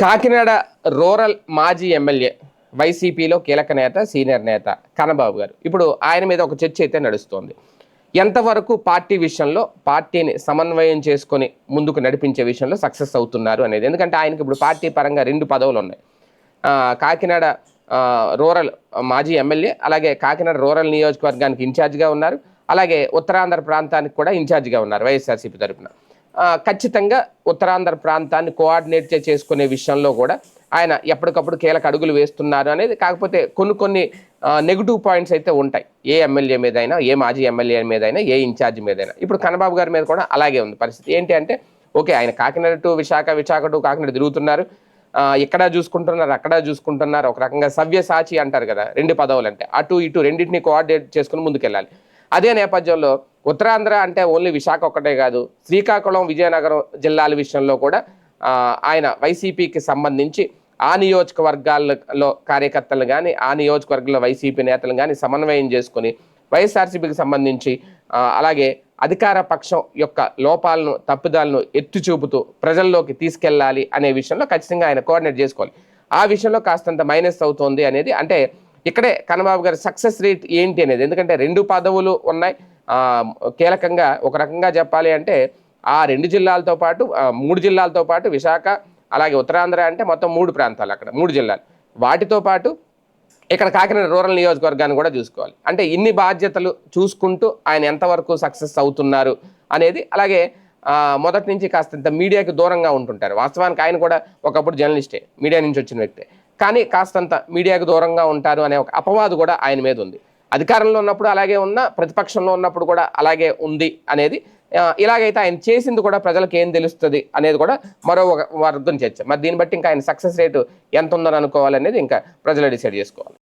Kakinada rural మాజీ MLA వైసీపీలో కీలక నేత సీనియర్ నేత కన్నబాబు గారు. ఇప్పుడు ఆయన మీద ఒక చర్చ అయితే నడుస్తోంది. ఎంతవరకు పార్టీ విషయంలో పార్టీని సమన్వయం చేసుకొని ముందుకు నడిపించే విషయంలో సక్సెస్ అవుతున్నారు అనేది. ఎందుకంటే ఆయనకి ఇప్పుడు పార్టీ పరంగా రెండు పదవులు ఉన్నాయి. కాకినాడ రూరల్ మాజీ ఎమ్మెల్యే అలాగే కాకినాడ రూరల్ నియోజకవర్గానికి ఇన్ఛార్జ్గా ఉన్నారు. అలాగే ఉత్తరాంధ్ర ప్రాంతానికి కూడా ఇన్ఛార్జ్గా ఉన్నారు వైఎస్ఆర్సీపీ తరఫున ఖచ్చితంగా ఉత్తరాంధ్ర ప్రాంతాన్ని కోఆర్డినేట్ చే- చేసుకునే విషయంలో కూడా ఆయన ఎప్పటికప్పుడు కీలక అడుగులు వేస్తున్నారు అనేది కాకపోతే కొన్ని కొన్ని నెగిటివ్ పాయింట్స్ అయితే ఉంటాయి. ఏ ఎమ్మెల్యే మీదైనా ఏ మాజీ ఎమ్మెల్యే మీదైనా ఏ ఇన్ఛార్జ్ మీదైనా. ఇప్పుడు కన్నబాబు గారి మీద కూడా అలాగే ఉంది పరిస్థితి. ఏంటి అంటే ఓకే ఆయన కాకినాడ టు విశాఖ విశాఖ టు కాకినాడ తిరుగుతున్నారు. ఇక్కడ చూసుకుంటున్నారు అక్కడ చూసుకుంటున్నారు. ఒక రకంగా సవ్యసాచి అంటారు కదా రెండు పదవులు అంటే. అటు ఇటు రెండింటిని కోఆర్డినేట్ చేసుకుని ముందుకెళ్ళాలి. అదే నేపథ్యంలో ఉత్తరాంధ్ర అంటే ఓన్లీ విశాఖ ఒక్కటే కాదు శ్రీకాకుళం విజయనగరం జిల్లాల విషయంలో కూడా ఆయన వైసీపీకి సంబంధించి ఆ నియోజకవర్గాల్లో కార్యకర్తలు కానీ ఆ నియోజకవర్గంలో వైసీపీ నేతలు కానీ సమన్వయం చేసుకుని వైఎస్ఆర్సీపీకి సంబంధించి అలాగే అధికార పక్షం యొక్క లోపాలను తప్పుదాలను ఎత్తి చూపుతూ ప్రజల్లోకి తీసుకెళ్ళాలి అనే విషయంలో ఖచ్చితంగా ఆయన కోఆర్డినేట్ చేసుకోవాలి. ఆ విషయంలో కాస్తంత మైనస్ అవుతోంది అనేది అంటే ఇక్కడే కన్నబాబు గారి సక్సెస్ రేట్ ఏంటి అనేది. ఎందుకంటే రెండు పదవులు ఉన్నాయి. కీలకంగా ఒక రకంగా చెప్పాలి అంటే ఆ రెండు జిల్లాలతో పాటు మూడు జిల్లాలతో పాటు విశాఖ అలాగే ఉత్తరాంధ్ర అంటే మొత్తం మూడు ప్రాంతాలు అక్కడ మూడు జిల్లాలు. వాటితో పాటు ఇక్కడ కాకినాడ రూరల్ నియోజకవర్గాన్ని కూడా చూసుకోవాలి. అంటే ఇన్ని బాధ్యతలు చూసుకుంటూ ఆయన ఎంతవరకు సక్సెస్ అవుతున్నారు అనేది అలాగే మొదటి నుంచి కాస్తంత మీడియాకి దూరంగా ఉంటుంటారు. వాస్తవానికి ఆయన కూడా ఒకప్పుడు జర్నలిస్టే మీడియా నుంచి వచ్చిన వ్యక్తే. కానీ కాస్తంత మీడియాకు దూరంగా ఉంటారు అనే ఒక అపవాదు కూడా ఆయన మీద ఉంది. అధికారంలో ఉన్నప్పుడు అలాగే ఉన్న ప్రతిపక్షంలో ఉన్నప్పుడు కూడా అలాగే ఉంది అనేది ఇలాగైతే ఆయన చేసింది కూడా ప్రజలకు ఏం తెలుస్తుంది అనేది కూడా మరో ఒక వర్గం చర్చ మరి దీన్ని బట్టి ఇంకా ఆయన సక్సెస్ రేటు ఎంత ఉందని అనుకోవాలనేది ఇంకా ప్రజలు డిసైడ్ చేసుకోవాలి.